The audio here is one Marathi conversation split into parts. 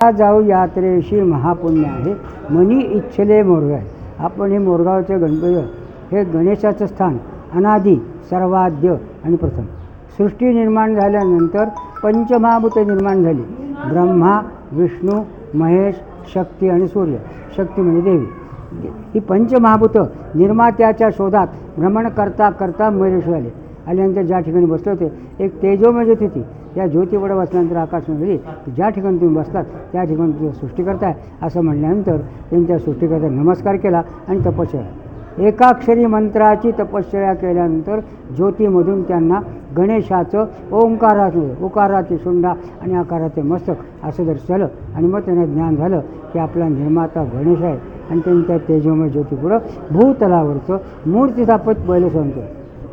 या जाऊ यात्रेशी महापुण्य आहे. मनी इच्छले मोरगाव आपण हे मोरगावचे गणपती हे गणेशाचं स्थान अनादी सर्वाद्य आणि प्रथम. सृष्टी निर्माण झाल्यानंतर पंचमहाभूत निर्माण झाली. ब्रह्मा विष्णू महेश शक्ती आणि सूर्य. शक्ती म्हणजे देवी. ही पंचमहाभूत निर्मात्याच्या शोधात भ्रमण करता करता महेश आले आल्यानंतर ज्या ठिकाणी बसले होते एक तेजोमय ज्योती होती. त्या ज्योतीपुढे बसल्यानंतर आकाश ज्या ठिकाणी तुम्ही बसतात त्या ठिकाणी तुम्ही सृष्टी करताय असं म्हणल्यानंतर त्यांनी त्या सृष्टीकरता नमस्कार केला आणि तपश्चर्या एकाक्षरी मंत्राची तपश्चर्या केल्यानंतर ज्योतीमधून त्यांना गणेशाचं ओंकाराचं ओकाराचे शुंडा आणि आकाराचे मस्तक असं दर्शन झालं आणि मग त्यांना ज्ञान झालं की आपला निर्माता गणेश आहे आणि त्यांनी त्या तेजोमय ज्योतीपुढं भूतलावरचं मूर्तिस्थापत पहिलं सांगतो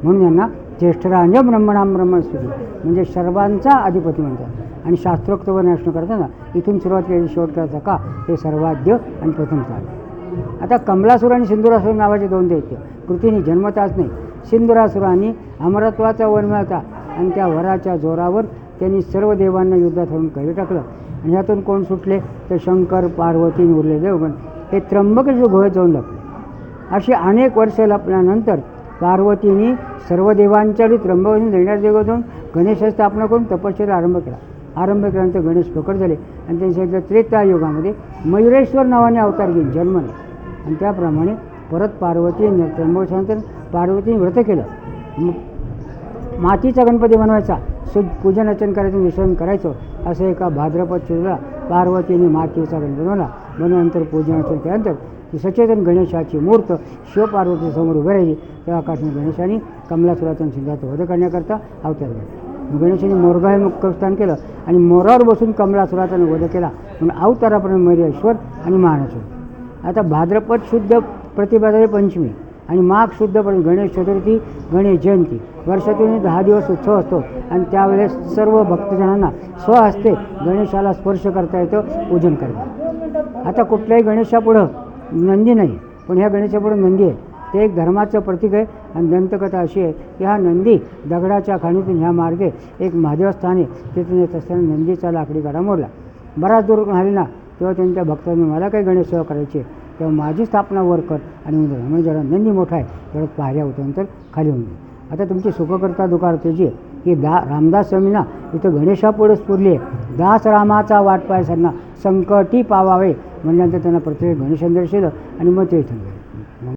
म्हणून यांना ज्येष्ठरांज ब्रह्मणाम ब्रह्मस्तुती म्हणजे सर्वांचा अधिपती म्हणतात. आणि शास्त्रोक्त वर्णन करताना इथून सुरुवात केली शेवट करायचा का? हे सर्वाद्य आणि प्रथम स्थान आता कमलासुर आणि सिंधुरासुर नावाचे दोन दैत्य. कृतीने जन्मताच नाही. सिंधुरासुरांनी अमरत्वाचा वर मिळवता आणि त्या वराच्या जोरावर त्यांनी सर्व देवांना युद्धात हरून कळी टाकलं. आणि ह्यातून कोण सुटले? तर शंकर पार्वती उरले देवगण हे त्र्यंबक गुहेत जाऊन लपले अशी अनेक वर्ष लपल्यानंतर पार्वतीने सर्व देवांच्या त्र्यंबक देण्यात देव जाऊन गणेशाची स्थापना करून तपश्चर्या आरंभ केला. आरंभ केल्यानंतर गणेश प्रकट झाले आणि त्यांनी सांगितलं त्रेता युगामध्ये मयुरेश्वर नावाने अवतार घेऊन जन्मले आणि त्याप्रमाणे परत पार्वती त्र्यंबकेश्वरानंतर पार्वतीने व्रत केलं. मग मातीचा गणपती बनवायचा सु पूजन अर्चन करायचं विसर्जन करायचं असं एका भाद्रपद चिरला पार्वतीने मातेचा गण बनवला. बनवल्यानंतर पूजन अर्चन केल्यानंतर ती सचेतन गणेशाची मूर्त शिवपार्वतीसमोर उभे उभी राहिली. तेव्हा आकाशने गणेशाने कमलासुराचा आणि वध करण्याकरता अवतार घेतला गणेशाने मोरगा हे मुक्तस्थान केलं आणि मोरावर बसून कमलासुराचा वध केला. म्हणून अवतारापर्यंत मर्याश्वर आणि महानेश्वर आता भाद्रपद शुद्ध प्रतिभादारी पंचमी. आणि माग शुद्ध पण गणेश चतुर्थी गणेश जयंती. वर्षातून दहा दिवस उत्सव असतो आणि त्यावेळेस सर्व भक्तजनांना स्वहस्ते गणेशाला स्पर्श करता येतं पूजन करतात आता कुठल्याही गणेशापुढं नंदी नाही पण ह्या गणेशापुढं नंदी आहे. ते एक धर्माचं प्रतीक आहे आणि दंतकथा अशी आहे की हा नंदी दगडाच्या खाणीतून ह्या मार्गे एक महादेवस्थान आहे. तिथून येत असताना नंदीचा लाकडी गाडा मोडला. बराच दूर आले ना तेव्हा त्यांच्या भक्तांनी मला काही गणेश सेवा करायची आहे. तेव्हा माझी स्थापना वर कर आणि उंदर म्हणजे जेवढा नंदी मोठा आहे. तेवढं पायऱ्या उतरल्यानंतर खाली होऊन जाईल आता तुमची सुखकर्ता दुकार जी की दा रामदास स्वामींना इथं गणेशापुढे स्फुरली आहे. दास रामाचा वाट पायसांना संकटी पावावे म्हणल्यानंतर त्यांना प्रत्येक गणेशांदर शिलं आणि मग ते इथं